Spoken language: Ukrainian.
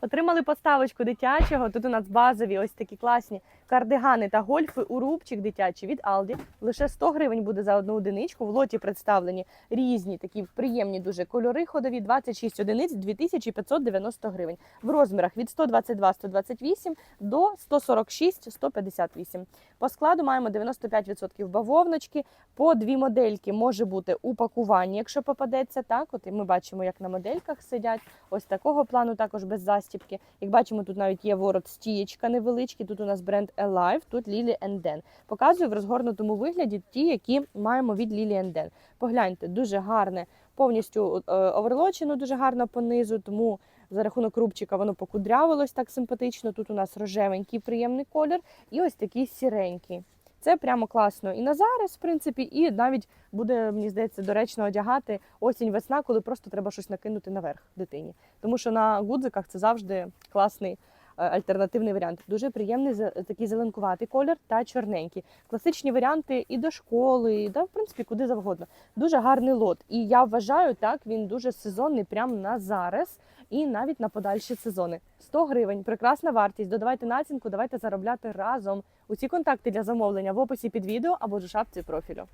Отримали поставочку дитячого. Тут у нас базові ось такі класні кардигани та гольфи у рубчик дитячий від Aldi. Лише 100 гривень буде за одну одиничку. В лоті представлені різні такі приємні дуже кольори ходові. 26 одиниць 2590 гривень. В розмірах від 122-128 до 146-158. По складу маємо 95% бавовночки. По дві модельки може бути упакування, якщо попадеться. Так, от і ми бачимо, як на модельках сидять. Ось такого плану, також без застібки. Як бачимо, тут навіть є ворот стієчка невеличкий. Тут у нас бренд Alive, тут Lily Den. Показую в розгорнутому вигляді ті, які маємо від Lily Den. Погляньте, дуже гарне, повністю е, оверлочено, дуже гарно понизу, тому за рахунок рубчика воно покудрявилось так симпатично. Тут у нас рожевенький приємний колір і ось такий сіренький. Це прямо класно і на зараз, в принципі, і навіть буде, мені здається, доречно одягати осінь-весна, коли просто треба щось накинути наверх дитині. Тому що на гудзиках це завжди класний альтернативний варіант. Дуже приємний такий зеленкуватий колір та чорненький. Класичні варіанти і до школи, і да, в принципі, куди завгодно. Дуже гарний лот. І я вважаю, так він дуже сезонний прямо на зараз і навіть на подальші сезони. 100 гривень, прекрасна вартість. Додавайте націнку, давайте заробляти разом. Усі контакти для замовлення в описі під відео або ж у шапці профілю.